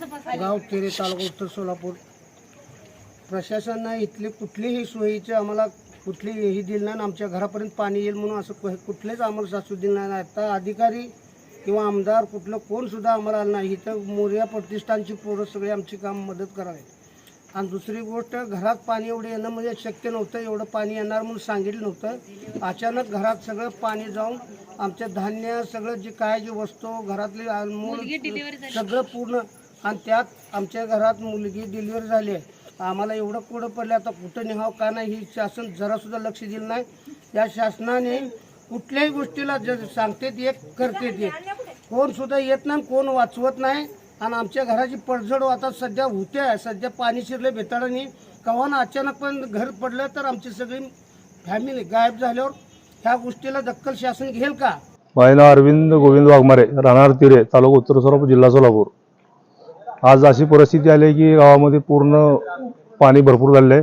गाव तेरे तालुका उत्तर सोलापूर. प्रशासनानं इथली कुठलीही सोयीची आम्हाला कुठलीही दिली नाही आमच्या घरापर्यंत पाणी येईल म्हणून असं कुठलेच आम्हाला सासू दिलं नाही. आता अधिकारी किंवा आमदार कुठलं कोण सुद्धा आम्हाला आलं नाही. इथं मोर्या प्रतिष्ठानची पोरं सगळे आमची काम मदत करावे. आणि दुसरी गोष्ट घरात पाणी एवढं येणं म्हणजे शक्य नव्हतं. एवढं पाणी येणार म्हणून सांगितलं नव्हतं. अचानक घरात सगळं पाणी जाऊन आमच्या धान्य सगळं जे काय जी वस्तू घरातली अनमोल सगळं पूर्ण आणि त्यात आमच्या घरात मुलगी डिलिव्हरी झाली आहे. आम्हाला एवढं कुठं पडलं आता कुठं निघावं का नाही ही शासन जरासुद्धा लक्ष दिलं नाही. या शासनाने कुठल्याही गोष्टीला ज सांगतेत एक करतेत एक कोण सुद्धा येत नाही कोण वाचवत नाही. आणि आमच्या घराची पडझड आता सध्या होते आहे. सध्या पाणी शिरले बेताळाने कवाना अचानक पण घर पडलं तर आमची सगळी फॅमिली गायब झाल्यावर ह्या गोष्टीला दक्कल शासन घेईल का? माझे नाव अरविंद गोविंद वाघमारे राहणार तिरे तालुका उत्तर सोलापूर जिल्हा सोलापूर. आज अशी परिस्थिती आली आहे की गावामध्ये पूर्ण पाणी भरपूर झालेलं आहे.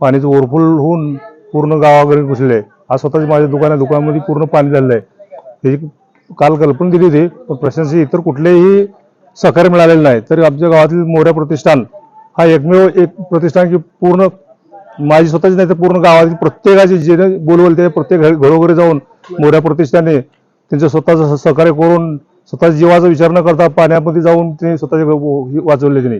पाणीचं ओरफुल होऊन पूर्ण गावाकडे घुसले आहे. आज स्वतःची माझ्या दुकान आहे दुकानामध्ये पूर्ण पाणी झालेलं आहे. त्याची काल कल्पना दिली होती पण प्रशासनाची इतर कुठलेही सहकार्य मिळालेलं नाही. तरी आमच्या गावातील मोऱ्या प्रतिष्ठान हा एकमेव एक प्रतिष्ठान की पूर्ण माझी स्वतःची नाही तर पूर्ण गावातील प्रत्येकाचे जे बोलवल ते प्रत्येक घरोघरी जाऊन मोऱ्या प्रतिष्ठाने त्यांचं स्वतःचं सहकार्य करून स्वतः जीवाचा विचार न करता पाण्यामध्ये जाऊन ते स्वतःचे वाचवले त्यांनी